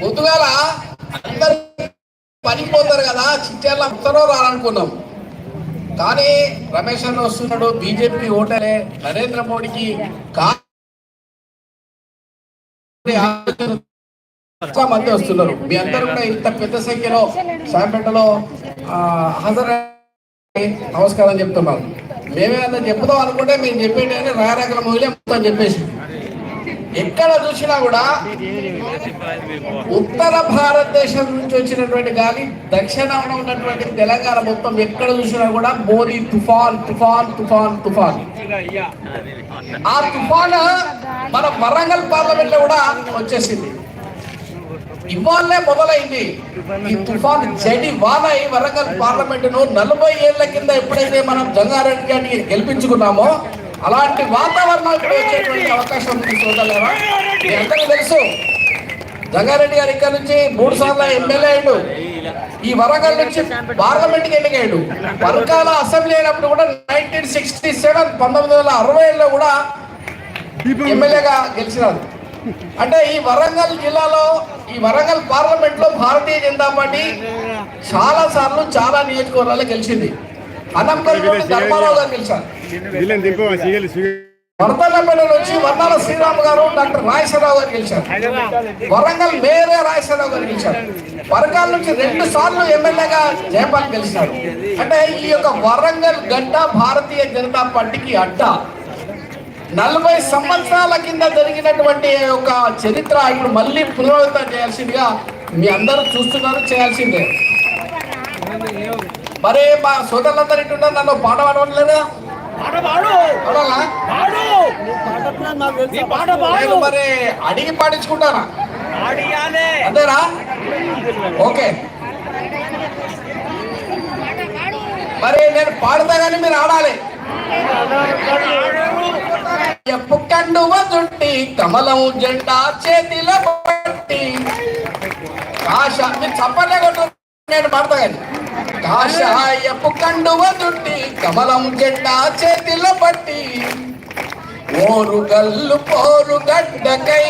పొద్దుగాల అందరు పనికి పోతారు కదా చిట్యాల అందరూ రాలనుకున్నాం కానీ రమేష్ అన్న వస్తున్నాడు బీజేపీ ఓటరే నరేంద్ర మోడీకి చాలా మంది వస్తున్నారు. మీ అందరూ కూడా ఇంత పెద్ద సంఖ్యలో సాయంపేటలో హాజరు నమస్కారం చెప్తున్నారు. మేమే అంత చెప్తాం అనుకుంటే మేము చెప్పేటి అని రాయరాకల మొదలే మొత్తం చెప్పేసి ఎక్కడ చూసినా కూడా ఉత్తర భారతదేశం నుంచి వచ్చినటువంటి గాలి దక్షిణాన ఉన్నటువంటి తెలంగాణ మొత్తం ఎక్కడ చూసినా కూడా మోదీ తుఫాన్ తుఫాన్ తుఫాన్ తుఫాన్. ఆ తుఫాన్ మన వరంగల్ పార్లమెంట్లో కూడా వచ్చేసింది. ఇవాళే మొదలైంది. ఈ తుఫాన్ జడి వాన ఈ వరంగల్ పార్లమెంట్ను నలభై ఏళ్ళ కింద ఎప్పుడైతే మనం జంగారెడ్డి గారిని గెలిపించుకున్నామో అలాంటి వాతావరణం ఇప్పుడు వచ్చేటువంటి అవకాశం ఉంది చూడలేమా మీ అందరికీ తెలుసు జంగారెడ్డి గారు ఇక్కడ నుంచి మూడు సార్లు ఎమ్మెల్యే అయ్యాడు. ఈ వరంగల్ నుంచి పార్లమెంట్కి ఎన్నికయ్యాడు పరకాల అసెంబ్లీ అయినప్పుడు కూడా నైన్టీన్ సిక్స్టీ సెవెన్ పంతొమ్మిది వందల అరవై ఏడులో కూడా ఎమ్మెల్యేగా గెలిచినారు. అంటే ఈ వరంగల్ జిల్లాలో ఈ వరంగల్ పార్లమెంట్లో భారతీయ జనతా పార్టీ చాలా సార్లు చాలా నియోజకవర్గాల్లో గెలిచింది. అనంతపురం ధర్మారావు గారు గెలిచారు. వీళ్ళని దింపు నుంచి వర్ణాల శ్రీరామ్ గారు డాక్టర్ రాజేశ్వరరావు గారు గెలిచారు వరంగల్ మేరే రాజేశ్వరరావు గారు గెలిచారు పరకాల నుంచి రెండు సార్లు ఎమ్మెల్యేగా జయపాల్ గెలిచారు. అంటే ఈ యొక్క వరంగల్ గడ్డ భారతీయ జనతా పార్టీకి అడ్డ. నలభై సంవత్సరాల కింద జరిగినటువంటి ఒక చరిత్ర ఇప్పుడు మళ్ళీ పునరావృతం చేయాల్సిందిగా మీ అందరూ చూస్తున్నారు చేయాల్సిందే. మరి మా సోదరులందరూ ఇట్టున్నారు నన్ను పాట పాడవట్లేదా? పాడాలా? నేను మరి అడిగి పాడించుకుంటానా ఓకే. మరి నేను పాడతా కానీ మీరు ఆడాలి. ఎప్పు కమలం జెండా చేతిలో పట్టి కాష మీరు చప్పట్లే కొట్టు. నేను పాడతా కాషాయపు కండువ చుట్టి కమలం జెండా చేతిలో పట్టి ఓరు గల్లు పోరు గడ్డకై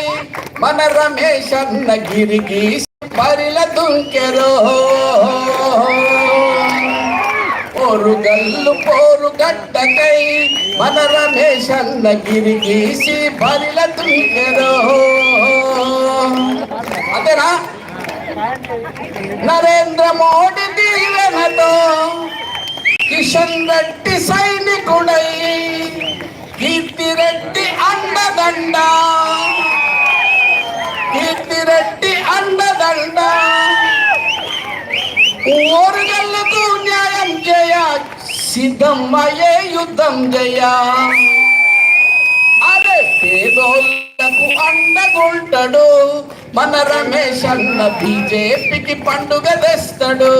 మన రమేష్ అన్న గిరికి పరిల దుంకెరో. ఓరు గల్లు పోరు గడ్డకై మన రమేష్ అన్న గిరిగీసి బరిల దుంకెరో. అంతేనా? నరేంద్ర మోడీ దీవెనతో కిషన్ రెడ్డి సైనికుడై కీర్తి రెడ్డి అండదండ. కీర్తి రెడ్డి అండదండ. ఓరుగల్లకు న్యాయం చేయ సిద్ధమయ్యే యుద్ధం చేయ. పేదోళ్ళకు అండగుంటాడు మన రమేష్ అన్న బీజేపీకి పండుగ తెస్తాడు.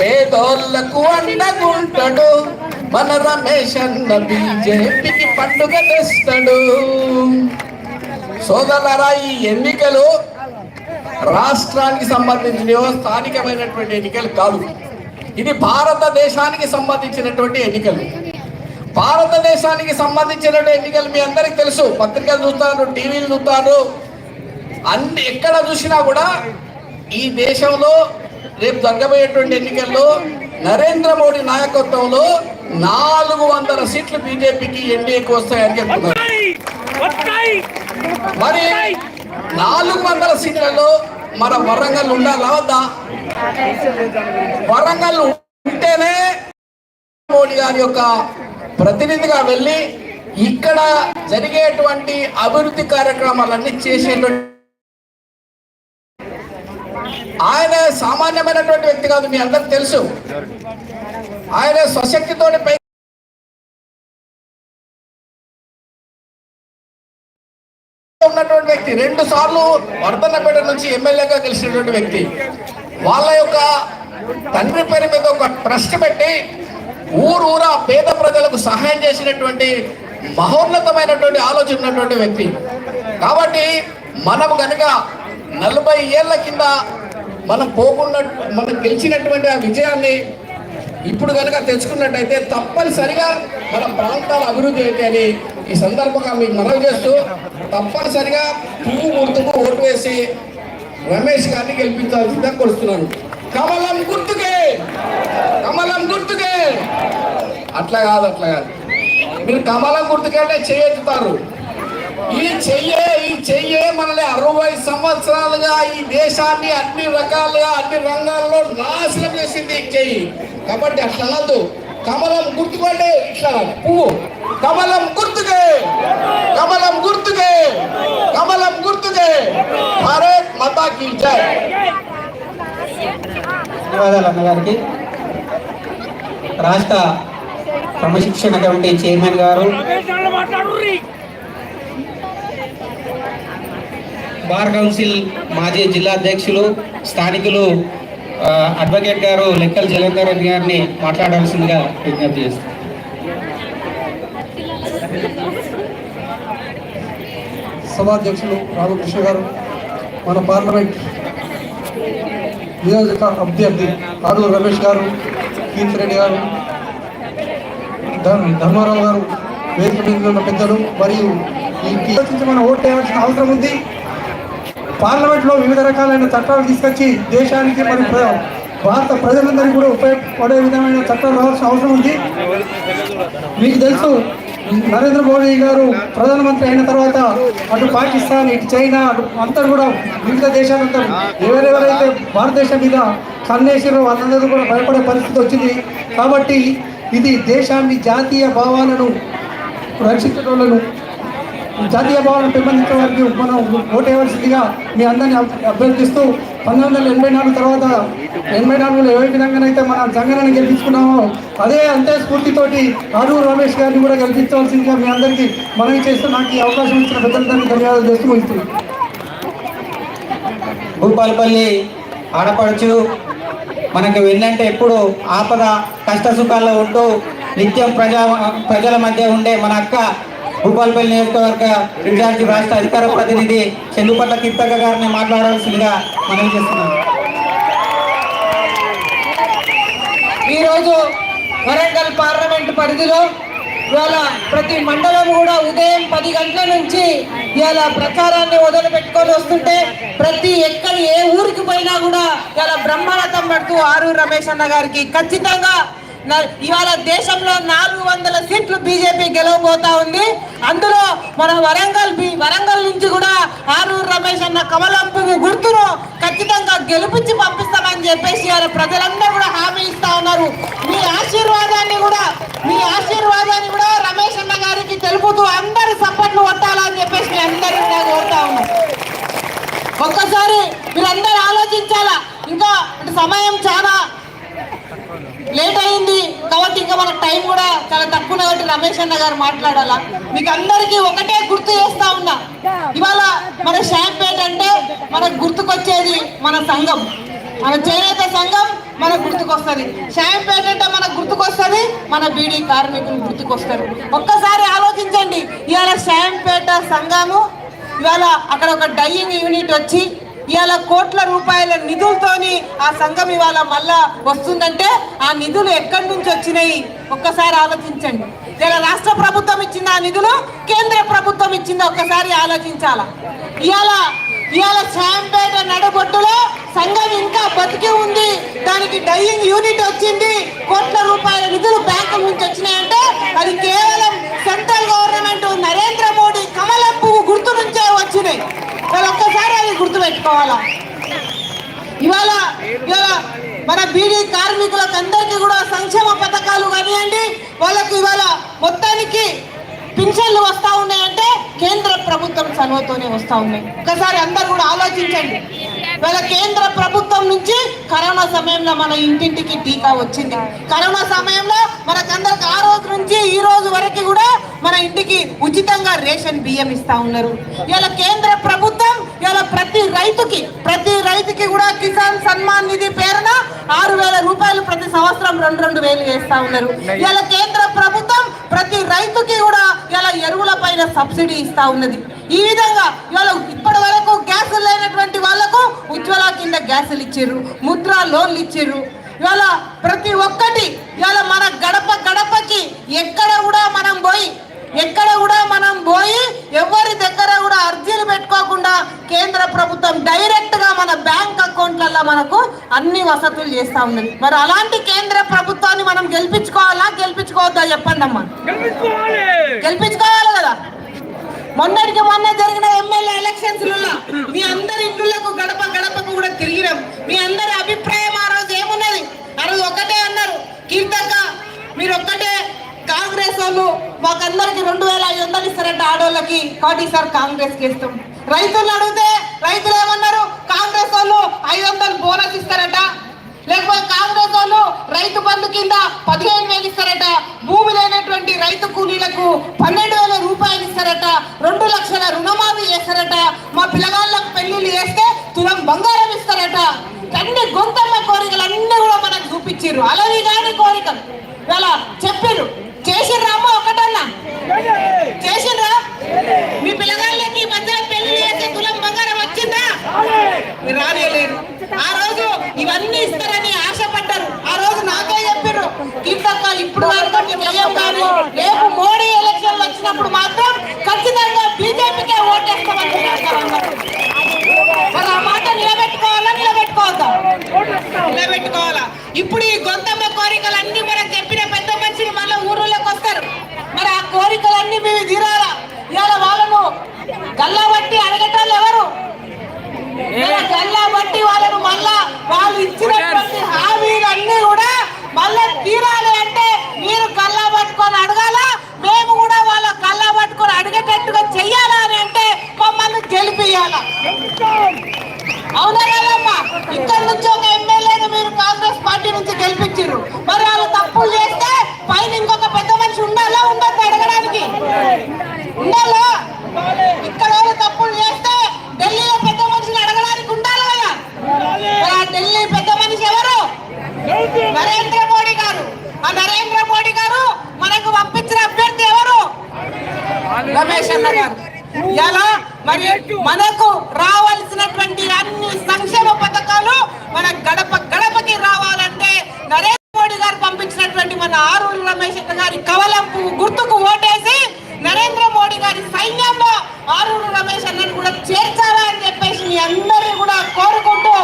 పేదోళ్ళకు అండగుంటాడు మన రమేష్ అన్న బీజేపీకి పండుగ తెస్తాడు. సోదరులరా ఈ ఎన్నికలు రాష్ట్రానికి సంబంధించినవో స్థానికమైనటువంటి ఎన్నికలు కాదు. ఇది భారతదేశానికి సంబంధించినటువంటి ఎన్నికలు. భారతదేశానికి సంబంధించినటువంటి ఎన్నికలు మీ అందరికి తెలుసు. పత్రికలు చూస్తారు టీవీలు చూస్తారు అన్ని ఎక్కడ చూసినా కూడా ఈ దేశంలో రేపు జరగబోయేటువంటి ఎన్నికల్లో నరేంద్ర మోడీ నాయకత్వంలో నాలుగు వందల సీట్లు బీజేపీకి ఎన్డీఏకి వస్తాయని చెప్తున్నారు. మరి నాలుగు వందల సీట్లలో మన వరంగల్ ఉండాలా వద్దా? వరంగల్ ఉంటేనే మోడీ గారి యొక్క ప్రతినిధిగా వెళ్ళి ఇక్కడ జరిగేటువంటి అభివృద్ధి కార్యక్రమాలన్నీ చేసేటువంటి ఆయన సామాన్యమైనటువంటి వ్యక్తి కాదు మీ అందరికి తెలుసు. ఆయన స్వశక్తితో పై ఉన్నటువంటి వ్యక్తి రెండు సార్లు వర్ధన్నపేట నుంచి ఎమ్మెల్యేగా గెలిచినటువంటి వ్యక్తి. వాళ్ళ యొక్క తండ్రి పేరు మీద ఒక ట్రస్ట్ పెట్టి ఊరు ఊరా పేద ప్రజలకు సహాయం చేసినటువంటి మహోన్నతమైనటువంటి ఆలోచన ఉన్నటువంటి వ్యక్తి. కాబట్టి మనం కనుక నలభై ఏళ్ళ కింద మనం పోకుండా మనం గెలిచినటువంటి ఆ విజయాన్ని ఇప్పుడు కనుక తెచ్చుకున్నట్టయితే తప్పనిసరిగా మన ప్రాంతాల అభివృద్ధి అయితే అని ఈ సందర్భంగా మీకు మనవి చేస్తూ తప్పనిసరిగా పువ్వు గుర్తుకు ఓటు వేసి రమేష్ గారిని గెలిపించాల్సిందిగా కొలుస్తున్నాను కమలం గుర్తుకే కమలం గుర్తుకే. అట్లా కాదు అట్లా కాదు. మీరు కమలం గుర్తుకంటే చేయెత్తుతారు ఈ చెయ్యే ఈ చెయ్యే మనల్ని అరవై సంవత్సరాలుగా ఈ దేశాన్ని అన్ని రకాలుగా అన్ని రంగాల్లో నాశనం చేసింది ఈ చెయ్యి. కాబట్టి అట్లా అనద్దు కమలం గుర్తుకోండి ఇట్లా పువ్వు. కమలం గుర్తుకే. కమలం గుర్తుకే. కమలం గుర్తుకే. భారత్ మాతాకి జై. ధన్యవాదాలు అన్నగారికి. రాష్ట్ర క్రమశిక్షణ కమిటీ చైర్మన్ గారు. బార్ కౌన్సిల్ మాజీ జిల్లా అధ్యక్షులు స్థానికులు అడ్వకేట్ గారు లెక్కల జలేందర్ రెడ్డి గారిని మాట్లాడాల్సిందిగా విజ్ఞప్తి చేస్తాను సభాధ్యక్షులు రామకృష్ణ గారు మన పార్లమెంట్ నియోజక అభ్యర్థి ఆరు రమేష్ గారు కీర్తి రెడ్డి గారు ధర్మారావు గారు వేదిక మీద ఉన్న పెద్దలు మరియు ఈ మనం ఓటు వేయాల్సిన అవసరం ఉంది. పార్లమెంట్లో వివిధ రకాలైన చట్టాలు తీసుకొచ్చి దేశానికి మరి ప్ర- భారత ప్రజలందరికీ కూడా ఉపయోగపడే విధమైన చట్టాలు రావాల్సిన అవసరం ఉంది. మీకు తెలుసు నరేంద్ర మోడీ గారు ప్రధానమంత్రి అయిన తర్వాత అటు పాకిస్తాన్ ఇటు చైనా అటు అంతా కూడా వివిధ దేశాలంతా ఎవరెవరైతే భారతదేశం మీద కన్నేసారో వాళ్ళందరూ కూడా భయపడే పరిస్థితి వచ్చింది. కాబట్టి ఇది దేశాన్ని జాతీయ భావాలను రక్షించడంలో జాతీయ భావాలను పెంపొందించడానికి మనం ఓటేయవలసిందిగా మీ అందరినీ అభ్యర్థిస్తూ పంతొమ్మిది వందల ఎనభై నాలుగు తర్వాత ఎనభై నాలుగులో ఏ విధంగానైతే మనం జంగనాన్ని గెలిపించుకున్నామో అదే అంతే స్ఫూర్తితోటి అరూరు రమేష్ గారిని కూడా గెలిపించవలసిందిగా మీ అందరికీ మనవి చేస్తూ నాకు ఈ అవకాశం ఇచ్చిన పెద్దలందరికీ ధన్యవాదాలు చేస్తూ ముగిస్తున్నాను భూపాలపల్లి ఆడపడుచు మనకు వెళ్ళంటే ఎప్పుడు ఆపద కష్ట సుఖాల్లో ఉంటూ నిత్యం ప్రజా ప్రజల మధ్య ఉండే మన అక్క భూపాలపల్లి నియోజకవర్గ ఇన్ఛార్జి రాష్ట్ర అధికార ప్రతినిధి చెల్లుపట్ల కీర్తక గారిని మాట్లాడాల్సిందిగా మనం చేస్తున్నాం ఈరోజు వరంగల్ పార్లమెంట్ పరిధిలో ఇవాళ ప్రతి మండలం కూడా ఉదయం పది గంటల నుంచి ఇవాళ ప్రచారాన్ని వదిలి పెట్టుకొని వస్తుంటే ప్రతి ఎక్కడ ఏ ఊరికి పోయినా కూడా ఇవాళ బ్రహ్మరథం పడుతూ ఆరు రమేష్ అన్న గారికి ఖచ్చితంగా ఇవాళ దేశంలో నాలుగు వందల సీట్లు బీజేపీ గెలవబోతా ఉంది. అందులో మన వరంగల్ వరంగల్ నుంచి కూడా ఆరూరు రమేష్ అన్న కమలంపు గుర్తును ఖచ్చితంగా గెలిపించి పంపిస్తామని చెప్పేసి ఇవాళ ప్రజలందరూ కూడా హామీ ఇస్తా ఉన్నారు. మీ ఆశీర్వాదాన్ని కూడా మీ ఆశీర్వాదాన్ని కూడా రమేష్ అన్న గారికి తెలుపుతూ అందరి సపోర్ట్లు కొట్టాలని చెప్పేసి మీ అందరూ కూడా కోరుతా ఉన్నాం. ఒక్కసారి మీరందరూ ఆలోచించాలా? ఇంకా సమయం చాలా లేట్ అయింది కాబట్టి ఇంకా మనకు టైం కూడా చాలా తక్కువ ఉంది కాబట్టి రమేష్ అన్న గారు మాట్లాడాలా? మీకు అందరికీ ఒకటే గుర్తు చేస్తా ఉన్నా. ఇవాళ మన షాంపేట్ అంటే మనకు గుర్తుకొచ్చేది మన సంఘం. మన చేనేత సంఘం మనకు గుర్తుకొస్తుంది. షాంపేట్ అంటే మనకు గుర్తుకొస్తుంది మన బీడీ కార్మికులు గుర్తుకొస్తారు. ఒక్కసారి ఆలోచించండి ఇవాళ షాంపేట సంఘము ఇవాళ అక్కడ ఒక డైయింగ్ యూనిట్ వచ్చి ఇవాళ కోట్ల రూపాయల నిధులతోని ఆ సంఘం ఇవాళ మళ్ళా వస్తుందంటే ఆ నిధులు ఎక్కడి నుంచి వచ్చినాయి? ఒక్కసారి ఆలోచించండి. ఇలా రాష్ట్ర ప్రభుత్వం ఇచ్చింది ఆ నిధులు కేంద్ర ప్రభుత్వం ఇచ్చింది? ఒక్కసారి ఆలోచించాల? ఇవాళ ఇవాళ శాంపేట నడబొట్టులో సంఘం ఇంకా బతికి ఉంది. దానికి డైయింగ్ యూనిట్ వచ్చింది. కోట్ల రూపాయల నిధులు బ్యాంకుల నుంచి వచ్చినాయంటే అది కేవలం సెంట్రల్ గవర్నమెంట్ నరేంద్ర మోడీ కమలం పువ్వు గుర్తు నుంచే వచ్చినాయి వాళ్ళు ఒక్కసారి అది గుర్తు ఇవాళ ఇవాళ మన బీడీ కార్మికులకు అందరికీ కూడా సంక్షేమ పథకాలు కానివ్వండి వాళ్ళకు ఇవాళ మొత్తానికి పింఛన్లు వస్తా ఉన్నాయంటే కేంద్ర ప్రభుత్వం చనువతోనే వస్తా ఉన్నాయి. ఒకసారి అందరు కూడా ఆలోచించండి. ఇవాళ కేంద్ర ప్రభుత్వం నుంచి కరోనా సమయంలో మన ఇంటింటికి టీకా వచ్చింది. కరోనా సమయంలో మనకందరికి ఆ రోజు నుంచి ఈ రోజు వరకు కూడా మన ఇంటికి ఉచితంగా రేషన్ బియ్యం ఇస్తా ఉన్నారు. ఇవాళ కేంద్ర ప్రభుత్వం ఇలా ప్రతి రైతుకి ప్రతి రైతుకి కూడా కిసాన్ సన్మాన్ నిధి పేరున ఆరు వేల రూపాయలు ప్రతి సంవత్సరం రెండు రెండు వేలు వేస్తా ఉన్నారు. ఇలా కేంద్ర ప్రభుత్వం ప్రతి రైతుకి కూడా ఇలా ఎరువుల పైన సబ్సిడీ ఇస్తా ఉన్నది. ఈ విధంగా ఇవాళ ఇప్పటి వరకు గ్యాస్ లేనటువంటి వాళ్ళకు ఉజ్వల కింద గ్యాసులు ఇచ్చారు ముద్ర లోన్లు ఇచ్చారు ఇవాళ ప్రతి ఒక్కటి ఇవాళ మన గడప గడపకి ఎక్కడ కూడా మనం పోయి ఎక్కడ కూడా మనం పోయి ఎవరి దగ్గర కూడా అర్జీలు పెట్టుకోకుండా కేంద్ర ప్రభుత్వం డైరెక్ట్గా మన బ్యాంక్ అకౌంట్లలో మనకు అన్ని వసతులు చేస్తా ఉన్నది మరి అలాంటి కేంద్ర ప్రభుత్వాన్ని మనం గెలిపించుకోవాలా గెలిపించుకోవద్దా చెప్పండి అమ్మా. గెలిపించుకోవాలి. కదా. మొన్నటికి మొన్న జరిగిన ఎమ్మెల్యే ఎలక్షన్స్ మీ అందరి ఇళ్ళకు గడప గడపకు కూడా తిరిగినాం. మీ అందరి అభిప్రాయం ఆ రోజు ఏమున్నది? ఆ రోజు ఒకటే అన్నారు. కీర్తక్క మీరు ఒక్కటే కాంగ్రెస్ వాళ్ళు మాకందరికి రెండు వేల ఐదు వందలు ఇస్తారంట ఆడోళ్ళకి. కాబట్టి సార్ కాంగ్రెస్కి ఇస్తాం. రైతులు అడిగితే రైతులు ఏమన్నారు? కాంగ్రెస్ వాళ్ళు ఐదు వందలు బోనస్ ఇస్తారట. లేకపోతే కాంగ్రెస్ వాళ్ళు రైతు బంధు కింద పదిహేను వేలు ఇస్తారట. భూమి లేనటువంటి రైతు కూలీలకు పన్నెండు వేల రూపాయలు ఇస్తారట. రెండు లక్షల రుణమాఫీ చేస్తారట. మా పిల్లగాళ్ళకు పెళ్ళిళ్ళు చేస్తే తులం బంగారం ఇస్తారట. అన్ని గొంతమ్మ కోరికలు అన్ని కూడా మనకు చూపించారు అలవి కాని కోరికలు. ఇలా చెప్పారు చేసిండ్రా అమ్మ ఒకటన్నా? చేసిండ్రా మీ పిల్లగాళ్ళకి ఈ మధ్యలో పెళ్ళి చేస్తే తులం బంగారం వచ్చిందా? మీరు ఆ రోజు ఇవన్నీ ఇస్తారని ఆశపడ్డారు. ఆ రోజు నాకే చెప్పారు కీర్తక్క ఇప్పుడు వరకు మేము కానీ రేపు మోడీ ఎలక్షన్లు వచ్చినప్పుడు మాత్రం ఖచ్చితంగా బీజేపీకే ఓటేస్తామని మరి ఆ మాట నిలబెట్టుకోవాలా నిలబెట్టుకోవద్దా? నిలబెట్టుకోవాలా. ఇప్పుడు ఈ గొంతమ్మ కోరికలు అన్ని మనం చెప్పిన పెద్ద మనిషిని మళ్ళీ ఊరులోకి వస్తారు మరి ఆ కోరికలన్నీ మేము తీరాలా? ఇవాళ వాళ్ళను గల్లా బట్టి అడగటాలు ఎవరు? గల్లా బట్టి వాళ్ళను మళ్ళా వాళ్ళు ఇచ్చినటువంటి హామీలన్నీ కూడా మళ్ళా తీరాలి అంటే మీరు గల్లా పట్టుకొని అడగాల మేము కూడా వాళ్ళ గల్లా పట్టుకొని అడిగేటట్టుగా చెయ్యాలా అని అంటే మమ్మల్ని గెలిపియాలా అవునా కదమ్మా ఇక్కడ నుంచి ఒక ఎమ్మెల్యేని మీరు కాంగ్రెస్ పార్టీ నుంచి గెలిపించారు మరి వాళ్ళు తప్పులు చేస్తే పైన ఇంకొక పెద్ద మనిషి ఉండాలా ఉండద్దు అడగడానికి ఉండాలా ఇక్కడ వాళ్ళు తప్పులు చేస్తే ఢిల్లీలో పెద్ద మనిషిని అడగడానికి ఉండాలి కదా మరి ఆ ఢిల్లీ పెద్ద మనిషి ఎవరు నరేంద్ర మోడీ గారు ఆ నరేంద్ర మోడీ గారు మనకు పంపించిన అభ్యర్థి ఎవరు రమేష్ అన్న గారు ఎలా మరి మనకు రావాల్సినటువంటి అన్ని సంక్షేమ పథకాలు మన గడప గడపకి రావాలంటే నరేంద్ర మోడీ గారు పంపించినటువంటి మన ఆరూరు రమేష్ అన్న గారి కవలం పువ్వు గుర్తుకు ఓటేసి నరేంద్ర మోడీ గారి సైన్యంలో ఆరూరు రమేష్ అన్నని కూడా చేర్చాలా అని చెప్పేసి మీ అందరూ కూడా కోరుకుంటూ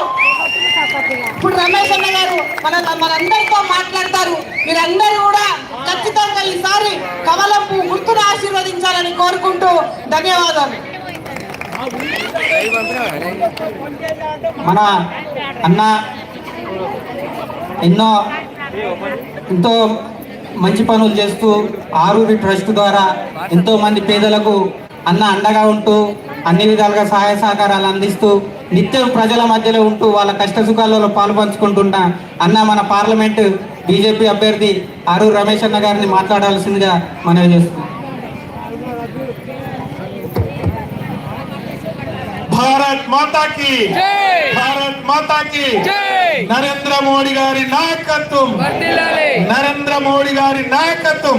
ఇప్పుడు రమేష్ అన్న గారు మన మనందరితో మాట్లాడతారు. మీరందరూ కూడా ఖచ్చితంగా ఈసారి కమలం గుర్తును ఆశీర్వదించాలని కోరుకుంటూ ధన్యవాదాలు. మన అన్న ఎన్నో ఎంతో మంచి పనులు చేస్తూ ఆరూరి ట్రస్ట్ ద్వారా ఎంతో మంది పేదలకు అన్న అండగా ఉంటూ అన్ని విధాలుగా సహాయ సహకారాలు అందిస్తూ నిత్యం ప్రజల మధ్యలో ఉంటూ వాళ్ళ కష్ట సుఖాలలో పాలు పంచుకుంటున్న అన్న మన పార్లమెంటు బీజేపీ అభ్యర్థి ఆరూరు రమేష్ అన్న గారిని మాట్లాడాల్సిందిగా మనవి చేస్తున్నాం. భారత్ మాతా కి భారత్ మాతా కి నరేంద్ర మోడీ గారి నాయకత్వం నరేంద్ర మోడీ గారి నాయకత్వం.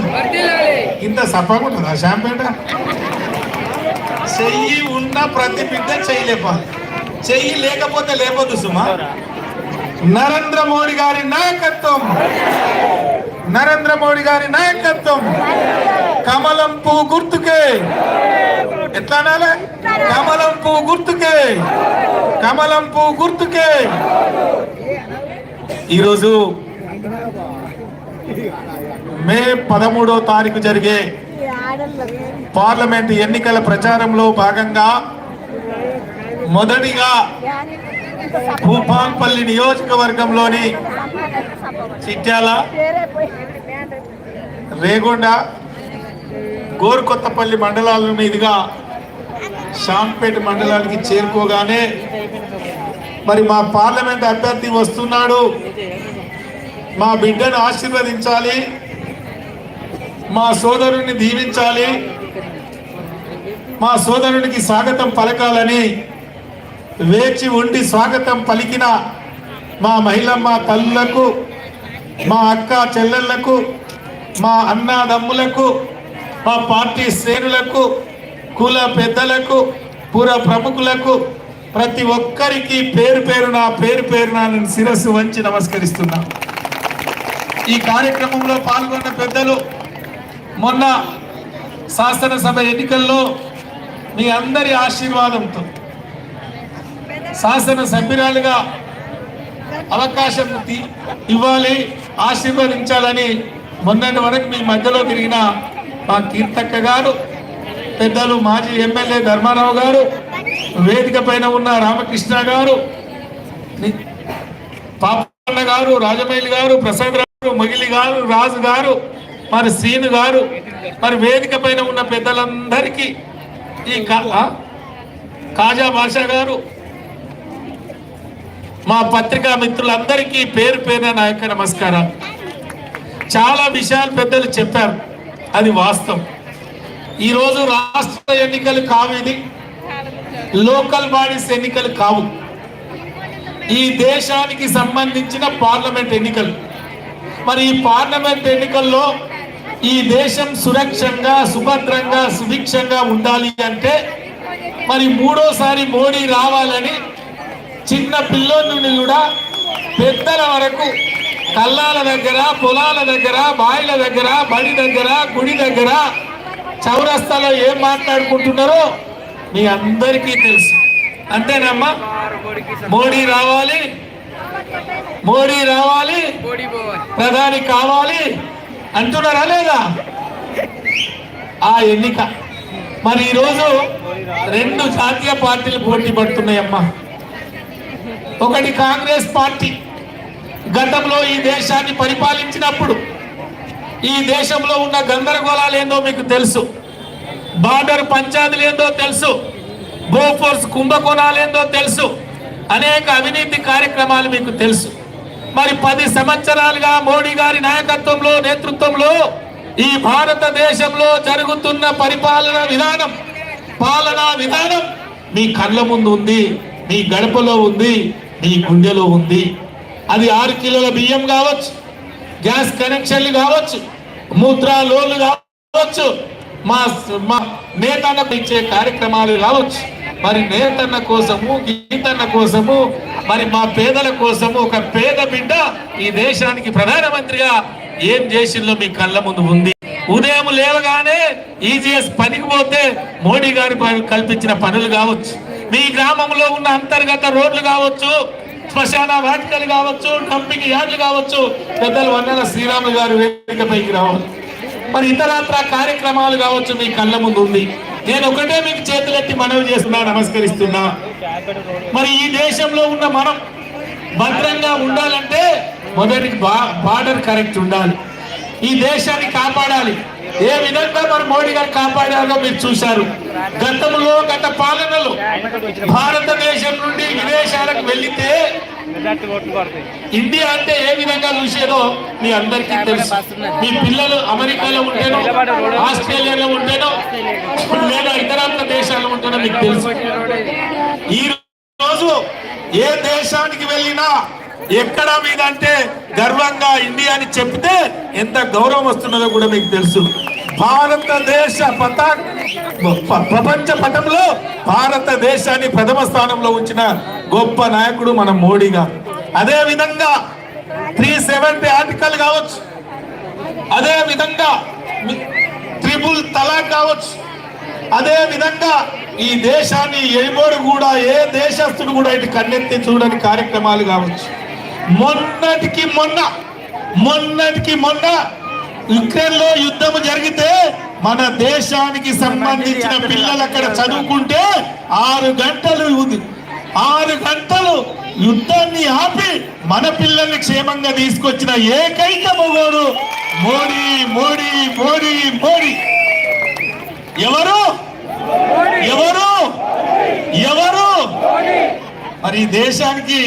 ఇంత ఉంటుందా శాంపేట చెయ్యి ఉన్న ప్రతి బిడ్డ చెయ్యి లేపాలి చెయ్యి లేకపోతే లేపొద్దు సుమా. నరేంద్ర మోడీ గారి నాయకత్వం. నరేంద్ర మోడీ గారి నాయకత్వం. కమలం పువ్వు గుర్తుకే. ఎట్లా అనాలే? కమలం పువ్వు గుర్తుకే. కమలం పువ్వు గుర్తుకే. ఈరోజు మే పదమూడో తారీఖు జరిగే పార్లమెంట్ ఎన్నికల ప్రచారంలో భాగంగా మొదటిగా భూపాన్పల్లి నియోజకవర్గంలోని చిట్యాల రేగొండ గోరుకొత్తపల్లి మండలాల మీదుగా షాంపేట మండలానికి చేరుకోగానే మరి మా పార్లమెంట్ అభ్యర్థి వస్తున్నాడు. మా బిడ్డను ఆశీర్వదించాలి. మా సోదరుణ్ణి దీవించాలి. మా సోదరునికి స్వాగతం పలకాలని వేచి ఉండి స్వాగతం పలికిన మా మహిళమ్మ తల్లులకు మా అక్క చెల్లెళ్ళకు మా అన్నదమ్ములకు మా పార్టీ శ్రేణులకు కుల పెద్దలకు పుర ప్రముఖులకు ప్రతి ఒక్కరికి పేరు పేరున పేరు పేరున నేను శిరస్సు వంచి నమస్కరిస్తున్నా. ఈ కార్యక్రమంలో పాల్గొన్న పెద్దలు మొన్న శాసనసభ ఎన్నికల్లో మీ అందరి ఆశీర్వాదంతో శాసన సభ్యురాలుగా అవకాశం తీ- ఇవ్వాలి ఆశీర్వదించాలని మొన్నటి వరకు మీ మధ్యలో తిరిగిన మా కీర్తక్క గారు పెద్దలు మాజీ ఎమ్మెల్యే ధర్మారావు గారు వేదిక పైన ఉన్న రామకృష్ణ గారు పాపన్న గారు రాజమైలి గారు ప్రసాద్ గారు మొగిలి గారు రాజు గారు మరి శ్రీను గారు మరి వేదిక పైన ఉన్న పెద్దలందరికీ ఈ కా- కాజా భాష గారు మా పత్రికా మిత్రులందరికీ పేరు పేరున నా యొక్క నమస్కారం. చాలా విషయాలు పెద్దలు చెప్పారు. అది వాస్తవం. ఈరోజు రాష్ట్ర ఎన్నికలు కావు లోకల్ బాడీస్ ఎన్నికలు కావు. ఈ దేశానికి సంబంధించిన పార్లమెంట్ ఎన్నికలు. మరి ఈ పార్లమెంట్ ఎన్నికల్లో ఈ దేశం సురక్షంగా సుభద్రంగా సుభిక్షంగా ఉండాలి అంటే మరి మూడోసారి మోడీ రావాలని చిన్న పిల్లోడి నుండి కూడా పెద్దల వరకు కల్లాల దగ్గర పొలాల దగ్గర బాయిల దగ్గర బడి దగ్గర గుడి దగ్గర చౌరస్తాలో ఏం మాట్లాడుకుంటున్నారో మీ అందరికీ తెలుసు. అంతేనమ్మా? మోడీ రావాలి. మోడీ రావాలి. ప్రధాని కావాలి. అంటున్నారా లేదా? ఆ ఎన్నిక. మరి ఈరోజు రెండు జాతీయ పార్టీలు పోటీ పడుతున్నాయమ్మా. ఒకటి కాంగ్రెస్ పార్టీ గతంలో ఈ దేశాన్ని పరిపాలించినప్పుడు ఈ దేశంలో ఉన్న గందరగోళాలు ఏందో మీకు తెలుసు. బార్డర్ పంచాయతీలు ఏందో తెలుసు. గోఫోర్స్ కుంభకోణాలు ఏందో తెలుసు. అనేక అవినీతి కార్యక్రమాలు మీకు తెలుసు. మరి పది సంవత్సరాలుగా మోడీ గారి నాయకత్వంలో నేతృత్వంలో ఈ భారతదేశంలో జరుగుతున్న పరిపాలన విధానం పాలనా విధానం మీ కళ్ళ ముందు ఉంది మీ గడపలో ఉంది. నీ గుండెలో ఉంది. అది ఆరు కిలోల బియ్యం కావచ్చు గ్యాస్ కనెక్షన్లు కావచ్చు ముద్రా లోన్లు కావచ్చు మా మా నేతన్నకు ఇచ్చే కార్యక్రమాలు కావచ్చు. మరి నేతన్న కోసము గీతన్న కోసము మరి మా పేదల కోసము ఒక పేద బిడ్డ ఈ దేశానికి ప్రధానమంత్రిగా ఏం చేసిందో మీ కళ్ళ ముందు ఉంది. ఉదయం లేవగానే ఈజీఎస్ పనికి పోతే మోడీ గారు కల్పించిన పనులు కావచ్చు. మీ గ్రామంలో ఉన్న అంతర్గత రోడ్లు కావచ్చు శ్మశాన వాటికలు కావచ్చు డంపింగ్ యార్డ్లు కావచ్చు పెద్దలు వన్నెల శ్రీరాములు గారు వేదికపైకి రావాలి. మరి ఇతరత్ర కార్యక్రమాలు కావచ్చు మీ కళ్ళ ముందు ఉంది. నేను ఒకటే మీకు చేతులెత్తి మనవి చేస్తున్నా నమస్కరిస్తున్నా. మరి ఈ దేశంలో ఉన్న మనం భద్రంగా ఉండాలంటే మొదటికి బార్డర్ కరెక్ట్ ఉండాలి. ఈ దేశాన్ని కాపాడాలి. ఏ విధంగా మరి మోడీ గారు కాపాడారో మీరు చూశారు. గతంలో గత పాలనలో భారతదేశం నుండి విదేశాలకు వెళ్ళితే ఇండియా అంటే ఏ విధంగా చూసేదో మీ అందరికీ తెలుసు. మీ పిల్లలు అమెరికాలో ఉంటేనో ఆస్ట్రేలియాలో ఉంటేనో లేదా ఇతర దేశాల్లో ఉంటేనో మీకు తెలుసు. ఈ రోజు ఏ దేశానికి వెళ్ళినా ఎక్కడ మీద అంటే గర్వంగా ఇండియా అని చెప్తే ఎంత గౌరవం వస్తున్నదో కూడా మీకు తెలుసు. భారతదేశ పతా ప్రపంచ పటంలో భారతదేశాన్ని ప్రథమ స్థానంలో ఉంచిన గొప్ప నాయకుడు మన మోడీగా అదే విధంగా త్రీ సెవెంటీ ఆర్టికల్ కావచ్చు. అదే విధంగా మి- ట్రిపుల్ తలాక్ కావచ్చు. అదే విధంగా ఈ దేశాన్ని ఏమోడు కూడా ఏ దేశస్తుడు కూడా ఇటు కన్నెత్తి చూడని కార్యక్రమాలు కావచ్చు. మొన్నటికి మొన్న మొన్నటికి మొన్న యుక్రెయిన్లో యుద్ధం జరిగితే మన దేశానికి సంబంధించిన పిల్లలు అక్కడ చదువుకుంటే ఆరు గంటలు ఉది- ఆరు గంటలు యుద్ధాన్ని ఆపి మన పిల్లల్ని క్షేమంగా తీసుకొచ్చిన ఏకైక మొగోడు మోడీ మోడీ మోడీ మోడీ. ఎవరు? ఎవరు? ఎవరు? మరి దేశానికి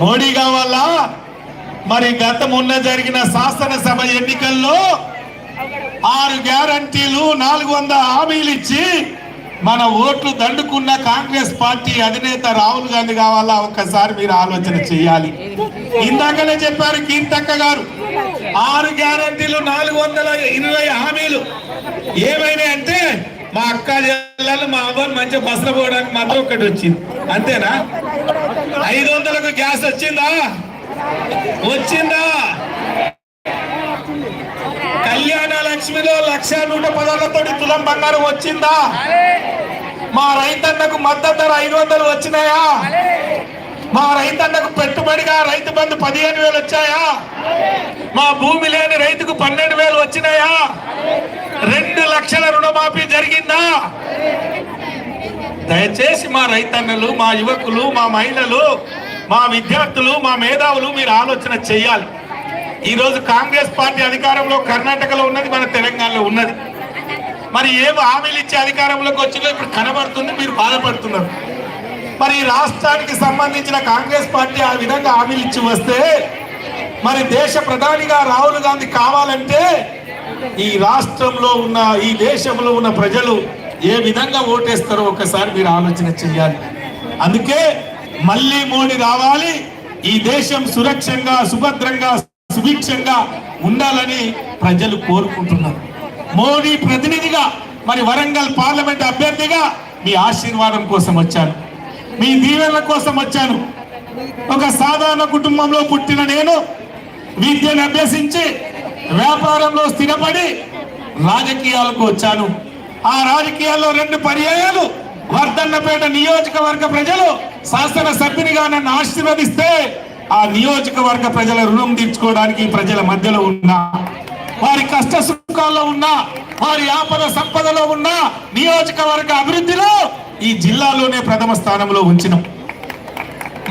మోడీ కావాలా? మరి గత మొన్న జరిగిన శాసనసభ ఎన్నికల్లో ఆరు గ్యారంటీలు నాలుగు వందల హామీలు ఇచ్చి మన ఓట్లు దండుకున్న కాంగ్రెస్ పార్టీ అధినేత రాహుల్ గాంధీ కావాలా? ఒక్కసారి మీరు ఆలోచన చేయాలి. ఇందాకనే చెప్పారు కీర్తక్క గారు. ఆరు గ్యారంటీలు నాలుగు వందల ఇరవై హామీలు. ఏమైనా అంటే మా అక్క జిల్లాలు మా అవ్వని మంచిగా బస్సులో పోవడానికి మాత్రం ఒకటి వచ్చింది. అంతేనా? ఐదు వందలకు గ్యాస్ వచ్చిందా? వచ్చిందా? కళ్యాణ లక్ష్మిలో లక్ష నూట పదాలతోటి తులం బంగారం వచ్చిందా? మా రైతన్నకు మద్దతు ధర ఐదు వందలు వచ్చినాయా? మా రైతన్నకు పెట్టుబడిగా రైతు బంధు పదిహేను వేలు వచ్చాయా? మా భూమి లేని రైతుకు పన్నెండు వేలు వచ్చినాయా? రెండు లక్షల రుణమాఫీ జరిగిందా? దయచేసి మా రైతన్నలు మా యువకులు మా మహిళలు మా విద్యార్థులు మా మేధావులు మీరు ఆలోచన చేయాలి ఈరోజు కాంగ్రెస్ పార్టీ అధికారంలో కర్ణాటకలో ఉన్నది మన తెలంగాణలో ఉన్నది. మరి ఏం హామీలు ఇచ్చే అధికారంలోకి వచ్చిందో ఇప్పుడు కనబడుతుంది మీరు బాధపడుతున్నారు. మరి రాష్ట్రానికి సంబంధించిన కాంగ్రెస్ పార్టీ ఆ విధంగా హామీలు ఇచ్చి వస్తే మరి దేశ ప్రధానిగా రాహుల్ గాంధీ కావాలంటే ఈ రాష్ట్రంలో ఉన్న ఈ దేశంలో ఉన్న ప్రజలు ఏ విధంగా ఓటేస్తారో ఒకసారి మీరు ఆలోచన చేయాలి. అందుకే మళ్ళీ మోడీ రావాలి ఈ దేశం సురక్షంగా సుభద్రంగా సుభిక్షంగా ఉండాలని ప్రజలు కోరుకుంటున్నారు. మోడీ ప్రతినిధిగా మరి వరంగల్ పార్లమెంట్ అభ్యర్థిగా మీ ఆశీర్వాదం కోసం వచ్చాను. మీ దీవెనల కోసం వచ్చాను. ఒక సాధారణ కుటుంబంలో పుట్టిన నేను విద్యను అభ్యసించి వ్యాపారంలో స్థిరపడి రాజకీయాలకు వచ్చాను. ఆ రాజకీయాల్లో రెండు పర్యాయాలు. వర్ధన్నపేట నియోజకవర్గ ప్రజలు శాసన సభ్యునిగా నన్ను ఆశీర్వదిస్తే ఆ నియోజకవర్గ ప్రజల రుణం తీర్చుకోవడానికి ఈ ప్రజల మధ్యలో ఉన్నా వారి కష్ట సుఖాల్లో ఉన్నా వారి ఆపద సంపదలో ఉన్న నియోజకవర్గ అభివృద్ధిలో ఈ జిల్లాలోనే ప్రథమ స్థానంలో ఉంచినాం.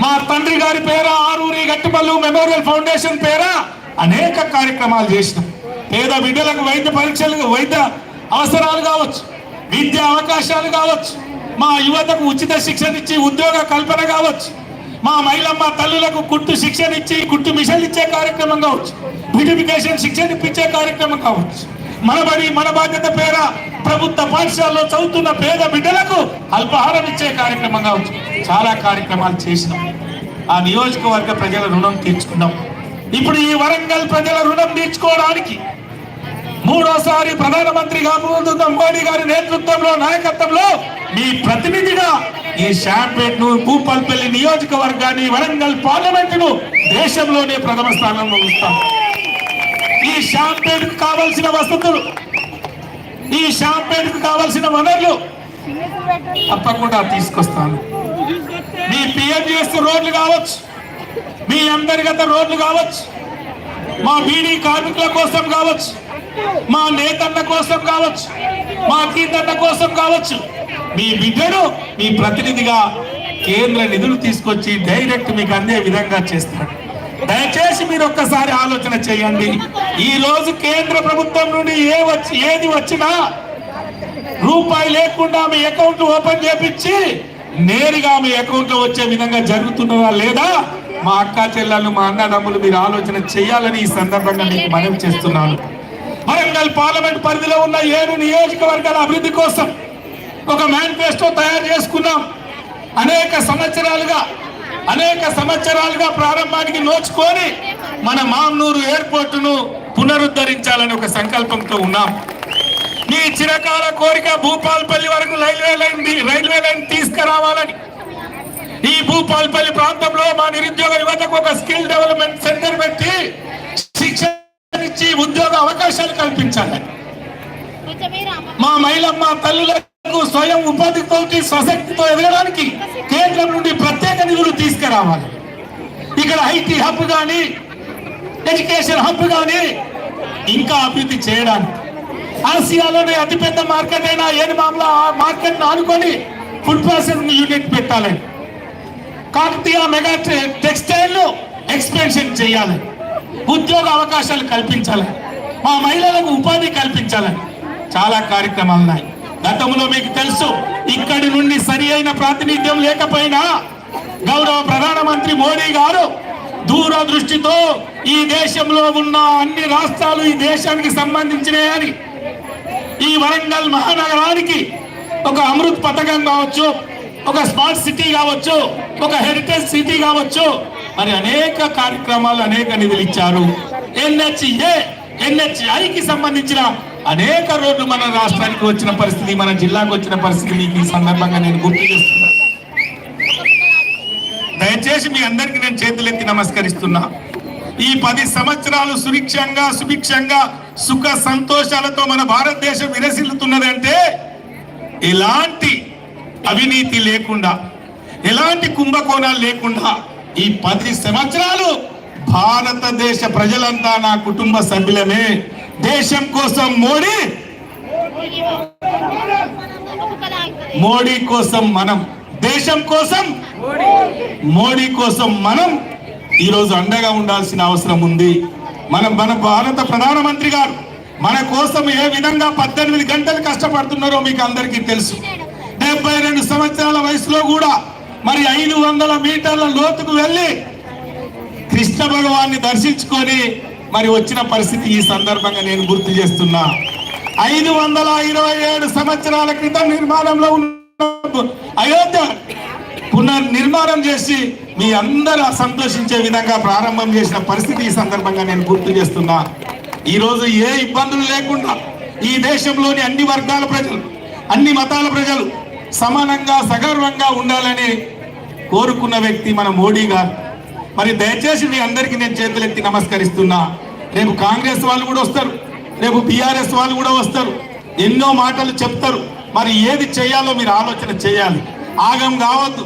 మా తండ్రి గారి పేర ఆరూరి గట్టిపల్లు మెమోరియల్ ఫౌండేషన్ పేర? అనేక కార్యక్రమాలు చేసినాం. పేద బిడ్డలకు వైద్య పరీక్షలు వైద్య అవసరాలు కావచ్చు విద్య అవకాశాలు కావచ్చు మా యువతకు ఉచిత శిక్షణ ఇచ్చి ఉద్యోగ కల్పన కావచ్చు మా మహిళమ్మ తల్లులకు కుట్టు శిక్షణ ఇచ్చి కుట్టు మిషన్ ఇచ్చే కార్యక్రమం కావచ్చు బ్యూటిఫికేషన్ శిక్షణ ఇప్పించే కార్యక్రమం కావచ్చు. మనబడి మన బాధ్యత పేర ప్రభుత్వ పాఠశాలలో చదువుతున్న పేద బిడ్డలకు అల్పాహారం ఇచ్చే కార్యక్రమంగా చాలా కార్యక్రమాలు చేసినాం. ఆ నియోజకవర్గ ప్రజల రుణం తీర్చుకున్నాం. ఇప్పుడు ఈ వరంగల్ ప్రజల రుణం తీర్చుకోవడానికి మూడోసారి ప్రధానమంత్రి కాబోతున్న అంబానీ గారి నేతృత్వంలో నాయకత్వంలో మీ ప్రతినిధిగా ఈ షాంపేట్ను భూపాల్పల్లి నియోజకవర్గాన్ని వరంగల్ పార్లమెంట్ను దేశంలోనే ప్రథమ స్థానంలో ఉంచుతాం. ఈ షాంపేట్కు కావలసిన వసతులు ఈ షాంపేట్కు కావలసిన వనరులు తప్పకుండా తీసుకొస్తాను. మీ పిఎంజిఎస్ రోడ్లు కావచ్చు మీ అంతర్గత రోడ్లు కావచ్చు మా బీడీ కార్మికుల కోసం కావచ్చు మా నేతన్న కోసం కావచ్చు మా తీతన్న కోసం కావచ్చు మీ బిడ్డను మీ ప్రతినిధిగా కేంద్ర నిధులు తీసుకొచ్చి డైరెక్ట్ మీకు అందే విధంగా చేస్తాడు. దయచేసి మీరు ఒక్కసారి ఆలోచన చేయండి. ఈ రోజు కేంద్ర ప్రభుత్వం నుండి ఏ వచ్చి ఏది వచ్చినా రూపాయి లేకుండా మీ అకౌంట్ ఓపెన్ చేపించి నేరుగా మీ అకౌంట్లో వచ్చే విధంగా జరుగుతున్నదా లేదా? మా అక్క చెల్లెలు మా అన్నదమ్ములు మీరు ఆలోచన చేయాలని ఈ సందర్భంగా మీకు మనవి చేస్తున్నాను. వరంగల్ పార్లమెంట్ పరిధిలో ఉన్న ఏడు నియోజకవర్గాల అభివృద్ధి కోసం ఒక మేనిఫెస్టో తయారు చేసుకున్నాం. అనేక సంవత్సరాలుగా అనేక సంవత్సరాలుగా ప్రారంభానికి నోచుకొని మన మామ్నూరు ఎయిర్పోర్టును పునరుద్ధరించాలని ఒక సంకల్పంతో ఉన్నాం. మీ చిరకాల కోరిక భూపాల్పల్లి వరకు రైల్వే లైన్ రైల్వే లైన్ తీసుకురావాలని. ఈ భూపాల్పల్లి ప్రాంతంలో మా నిరుద్యోగ యువతకు ఒక స్కిల్ డెవలప్మెంట్ సెంటర్ పెట్టి శిక్షణ ఇచ్చి ఉద్యోగ అవకాశాలు కల్పించాలి. మా మహిళమ్మ తల్లులకు స్వయం ఉపాధితో స్వశక్తితో ఎదగడానికి కేంద్రం నుండి ప్రత్యేక నిధులు తీసుకురావాలి. ఇక్కడ ఐటీ హబ్ కానీ ఎడ్యుకేషన్ హబ్ కానీ ఇంకా అభివృద్ధి చేయడానికి. ఆసియాలోనే అతిపెద్ద మార్కెట్ అయినా ఏది మామూలు ఆ మార్కెట్ ఆనుకొని ఫుడ్ ప్రాసెసింగ్ యూనిట్ పెట్టాలి. కాకతీయ మెగా టెక్స్టైల్ ఎక్స్పెన్షన్ చేయాలి. ఉద్యోగ అవకాశాలు కల్పించాలి. మా మహిళలకు ఉపాధి కల్పించాలని చాలా కార్యక్రమాలు ఉన్నాయి గతంలో మీకు తెలుసు ఇక్కడి నుండి సరి అయిన ప్రాతినిధ్యం లేకపోయినా గౌరవ ప్రధానమంత్రి మోడీ గారు దూరదృష్టితో ఈ దేశంలో ఉన్న అన్ని రాష్ట్రాలు ఈ దేశానికి సంబంధించినవి ఈ వరంగల్ మహానగరానికి ఒక అమృత్ పథకం కావచ్చు ఒక స్మార్ట్ సిటీ కావచ్చు ఒక హెరిటేజ్ సిటీ కావచ్చు మరి అనేక కార్యక్రమాలు అనేక నిధులు ఇచ్చారు. ఎన్హెచ్ఏ ఎన్హెచ్ఐకి సంబంధించిన అనేక రోడ్లు మన రాష్ట్రానికి వచ్చిన పరిస్థితి మన జిల్లాకు వచ్చిన పరిస్థితి మీకు ఈ సందర్భంగా నేను గుర్తు చేస్తున్నాను దయచేసి మీ అందరికీ నేను చేతులెత్తి నమస్కరిస్తున్నా. ఈ పది సంవత్సరాలు సుభిక్షంగా సుభిక్షంగా సుఖ సంతోషాలతో మన భారతదేశం విరసిల్లుతున్నదంటే ఎలాంటి అవినీతి లేకుండా ఎలాంటి కుంభకోణాలు లేకుండా ఈ పది సంవత్సరాలు భారతదేశ ప్రజలంతా నా కుటుంబ సభ్యులమే. దేశం కోసం మోడీ మోడీ కోసం మనం దేశం కోసం మోడీ కోసం మనం ఈరోజు అండగా ఉండాల్సిన అవసరం ఉంది. మనం మన భారత ప్రధానమంత్రి గారు మన కోసం ఏ విధంగా పద్దెనిమిది గంటలు కష్టపడుతున్నారో మీకు అందరికీ తెలుసు. డెబ్బై రెండు సంవత్సరాల వయసులో కూడా మరి ఐదు వందల మీటర్ల లోతుకు వెళ్ళి కృష్ణ భగవాన్ని దర్శించుకొని మరి వచ్చిన పరిస్థితి ఈ సందర్భంగా నేను గుర్తు చేస్తున్నా. ఐదు వందల ఇరవై ఏడు సంవత్సరాల క్రితం నిర్మాణంలో ఉన్న అయోధ్య పునర్నిర్మాణం చేసి మీ అందరూ సంతోషించే విధంగా ప్రారంభం చేసిన పరిస్థితి ఈ సందర్భంగా నేను గుర్తు చేస్తున్నా. ఈరోజు ఏ ఇబ్బందులు లేకుండా ఈ దేశంలోని అన్ని వర్గాల ప్రజలు అన్ని మతాల ప్రజలు సమానంగా సగర్వంగా ఉండాలని కోరుకున్న వ్యక్తి మన మోడీ గారు. మరి దయచేసి మీ అందరికీ నేను చేతులెత్తి నమస్కరిస్తున్నా. రేపు కాంగ్రెస్ వాళ్ళు కూడా వస్తారు. రేపు బీఆర్ఎస్ వాళ్ళు కూడా వస్తారు. ఎన్నో మాటలు చెప్తారు. మరి ఏది చేయాలో మీరు ఆలోచన చేయాలి. ఆగం కావద్దు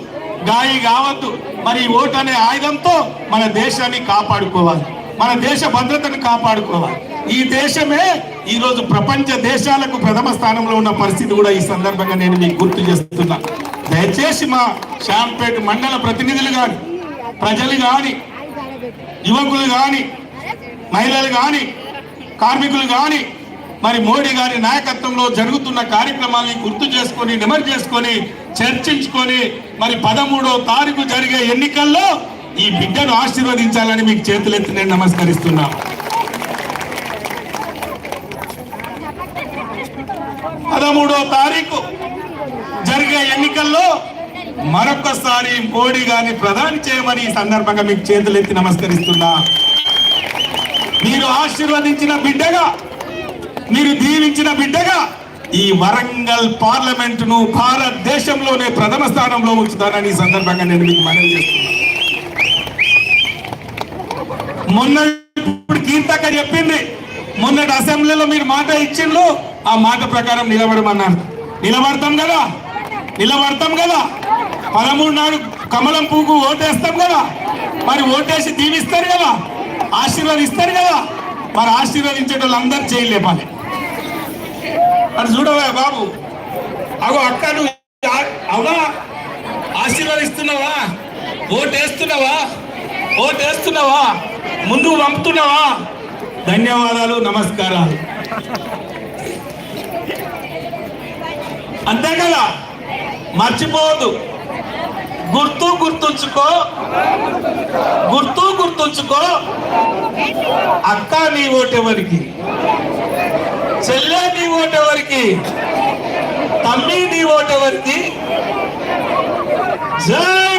గాయి కావద్దు. మరి ఓటు అనే ఆయుధంతో మన దేశాన్ని కాపాడుకోవాలి. మన దేశ భద్రతను కాపాడుకోవాలి. ఈ దేశమే ఈరోజు ప్రపంచ దేశాలకు ప్రథమ స్థానంలో ఉన్న పరిస్థితి కూడా ఈ సందర్భంగా నేను మీకు గుర్తు చేస్తున్నా. దయచేసి మా శాంపేట్ మండల ప్రతినిధులు కానీ ప్రజలు కానీ యువకులు కానీ మహిళలు కానీ కార్మికులు కానీ మరి మోడీ గారి నాయకత్వంలో జరుగుతున్న కార్యక్రమాల్ని గుర్తు చేసుకొని నిమర్ చేసుకొని చర్చించుకొని మరి పదమూడో తారీఖు జరిగే ఎన్నికల్లో ఈ బిడ్డను ఆశీర్వదించాలని మీకు చేతులెత్తి నేను నమస్కరిస్తున్నా. పదమూడో తారీఖు జరిగే ఎన్నికల్లో మరొకసారి మోడీ గారిని ప్రధాని చేయమని ఈ సందర్భంగా మీకు చేతులెత్తి నమస్కరిస్తున్నా. మీరు ఆశీర్వదించిన బిడ్డగా మీరు దీవించిన బిడ్డగా ఈ వరంగల్ పార్లమెంట్ను భారతదేశంలోనే ప్రథమ స్థానంలో ఉంచుతానని ఈ సందర్భంగా నేను మీకు మనవి చేస్తున్నా. మొన్న ఇప్పుడు కీర్తక చెప్పింది. మొన్నటి అసెంబ్లీలో మీరు మాట ఇచ్చిండ్రు. ఆ మాట ప్రకారం నిలబడమన్నారు. నిలబడతాం కదా? నిలబడతాం కదా? పదమూడు నాడు కమలం పువ్వుకు ఓటేస్తాం కదా. మరి ఓటేసి దీవిస్తారు కదా. ఆశీర్వదిస్తారు కదా. మరి ఆశీర్వదించే వాళ్ళందరూ చేయలేపాలి మరి చూడవా బాబు? అగో అక్క నువ్వు అవునా ఆశీర్వదిస్తున్నావా? ఓటేస్తున్నావా? ఓటేస్తున్నావా? ముందు పంపుతున్నావా? ధన్యవాదాలు నమస్కారాలు. అంతే కదా. మర్చిపోవద్దు. గుర్తు గుర్తుంచుకో. గుర్తు గుర్తుంచుకో. అక్క నీ ఓటెవరికి చెల్లె నీ ఓటెవరికి తమ్మి నీ ఓటెవరికి జై